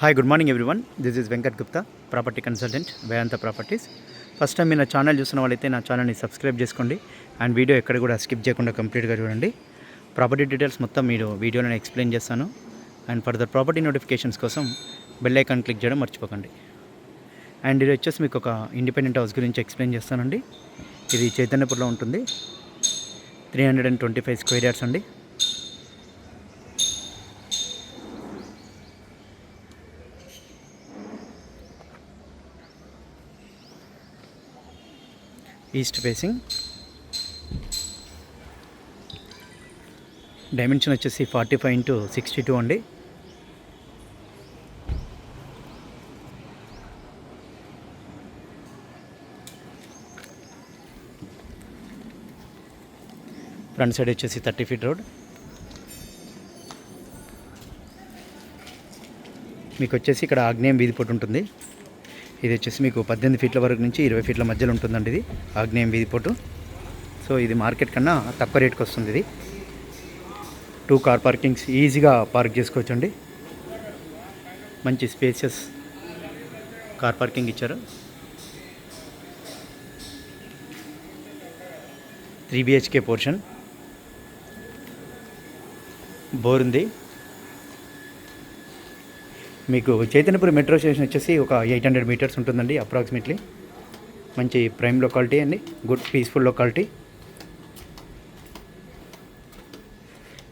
Hi good morning everyone this is Venkat Gupta property consultant Vedanta properties first time మీరు నా channel చూసిన వాళ్ళైతే నా ఛానల్ని సబ్స్క్రైబ్ చేసుకోండి. అండ్ వీడియో ఎక్కడ కూడా స్కిప్ చేయకుండా కంప్లీట్గా చూడండి. ప్రాపర్టీ డీటెయిల్స్ మొత్తం మీరు వీడియోలో ఎక్స్ప్లెయిన్ చేస్తాను. అండ్ ఫర్దర్ ప్రాపర్టీ నోటిఫికేషన్స్ కోసం బెల్ ఐకాన్ క్లిక్ చేయడం మర్చిపోకండి. అండ్ ఇది వచ్చేసి మీకు ఒక ఇండిపెండెంట్ హౌస్ గురించి ఎక్స్ప్లెయిన్ చేస్తానండి. ఇది చైతన్యపూర్లో ఉంటుంది. Three hundred and twenty five square yards అండి. East facing. డైమెన్షన్ వచ్చేసి forty five into sixty two అండి. ఫ్రంట్ సైడ్ వచ్చేసి థర్టీ ఫీట్ రోడ్. మీకు వచ్చేసి ఇక్కడ ఆగ్నేయం వీధి పొట్టు ఉంటుంది. ఇది వచ్చేసి మీకు పద్దెనిమిది ఫీట్ల వరకు నుంచి ఇరవై ఫీట్ల మధ్యలో ఉంటుందండి ఇది. ఆగ్నేయం వీధి పొట్టు సో ఇది మార్కెట్ కన్నా తక్కువ రేట్కి వస్తుంది ఇది. టూ కార్ పార్కింగ్స్ ఈజీగా పార్క్ చేసుకోవచ్చండి. మంచి స్పేసియస్ కార్ పార్కింగ్ ఇచ్చారు. త్రీ బిహెచ్కే పోర్షన్ బోర్ ఉంది. మీకు చైతన్యపురి మెట్రో స్టేషన్ వచ్చేసి ఒక ఎయిట్ హండ్రెడ్ మీటర్స్ ఉంటుందండి అప్రాక్సిమేట్లీ మంచి ప్రైమ్ లొకాలిటీ అండి good peaceful locality.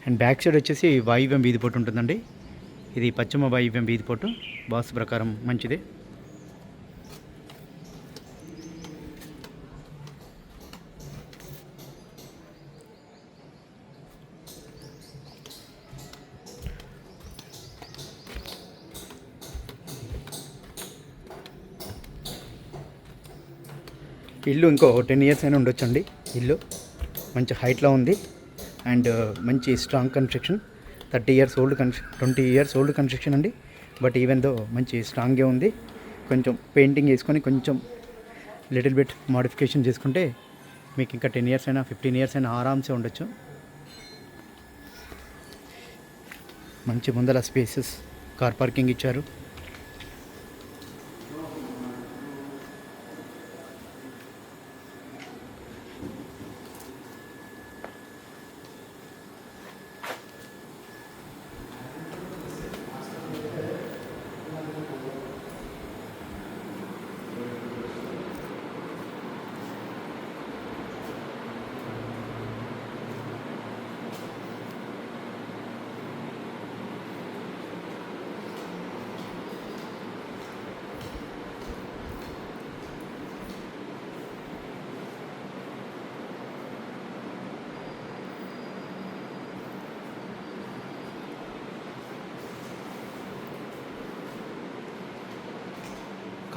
And back side వచ్చేసి వాయువ్యం వీధిపోటు ఉంటుందండి. ఇది పశ్చిమ వాయువ్యం వీధిపోటు బాస్ ప్రకారం మంచిది. ఇల్లు ఇంకో టెన్ ఇయర్స్ అయినా ఉండొచ్చండి. ఇల్లు మంచి హైట్లో ఉంది. అండ్ మంచి strong construction thirty years old కన్స్ట్ర twenty years old construction అండి. బట్ ఈవెన్ దో మంచి స్ట్రాంగ్గా ఉంది కొంచెం పెయింటింగ్ వేసుకొని కొంచెం లిటిల్ బిట్ మోడిఫికేషన్ చేసుకుంటే మీకు ఇంకా టెన్ ఇయర్స్ అయినా ఫిఫ్టీన్ ఇయర్స్ అయినా ఆరామ్సే ఉండొచ్చు. మంచి ముందల స్పేసెస్ కార్ పార్కింగ్ ఇచ్చారు.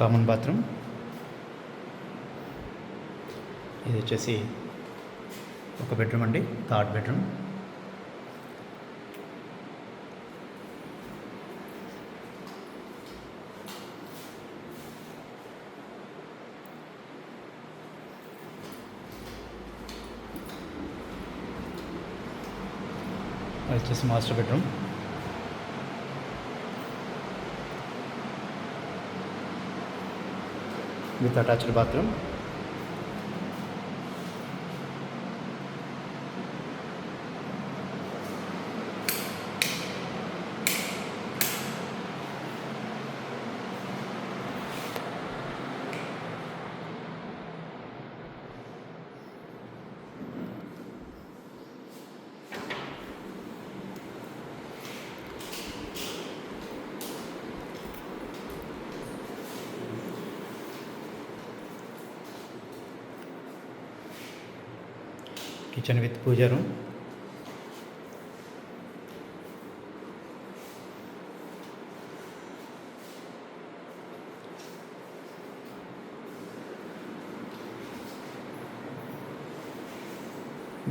కామన్ బాత్రూమ్ ఇది వచ్చేసి ఒక బెడ్రూమ్ అండి థర్డ్ బెడ్రూమ్ అది వచ్చేసి master bedroom with attached bathroom kitchen with puja room.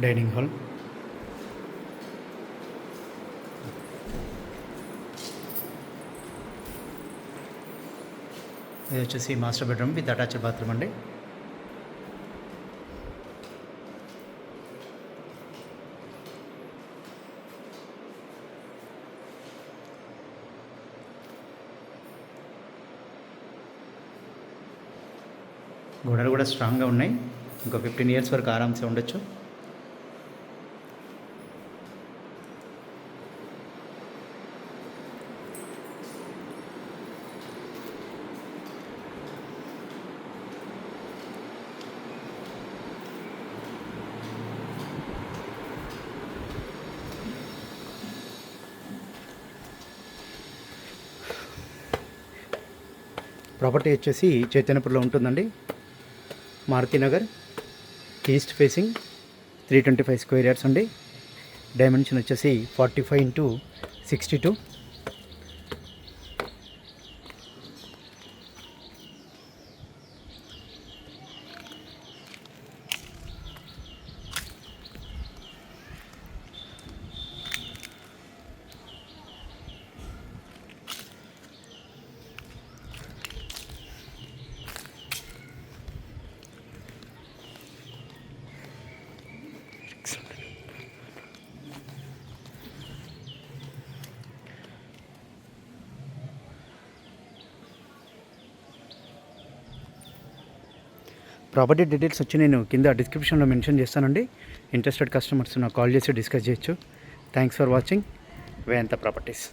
Dining hall. ఇది వచ్చేసి master bedroom with attached bathroom అండి. గోడలు కూడా స్ట్రాంగ్గా ఉన్నాయి. ఇంకో ఫిఫ్టీన్ ఇయర్స్ వరకు ఆరామ్సే ఉండొచ్చు. ప్రాపర్టీ వచ్చేసి చైతన్యపూర్లో ఉంటుందండి. Marutinagar east facing three twenty five square yards అండి డైమెన్షన్ వచ్చేసి forty five into sixty two property details వచ్చి నేను కింద డిస్క్రిప్షన్లో మెన్షన్ చేస్తానండి. ఇంట్రెస్టెడ్ కస్టమర్స్ నాకు కాల్ చేసి డిస్కస్ చేయొచ్చు. Thanks for watching Vedanta properties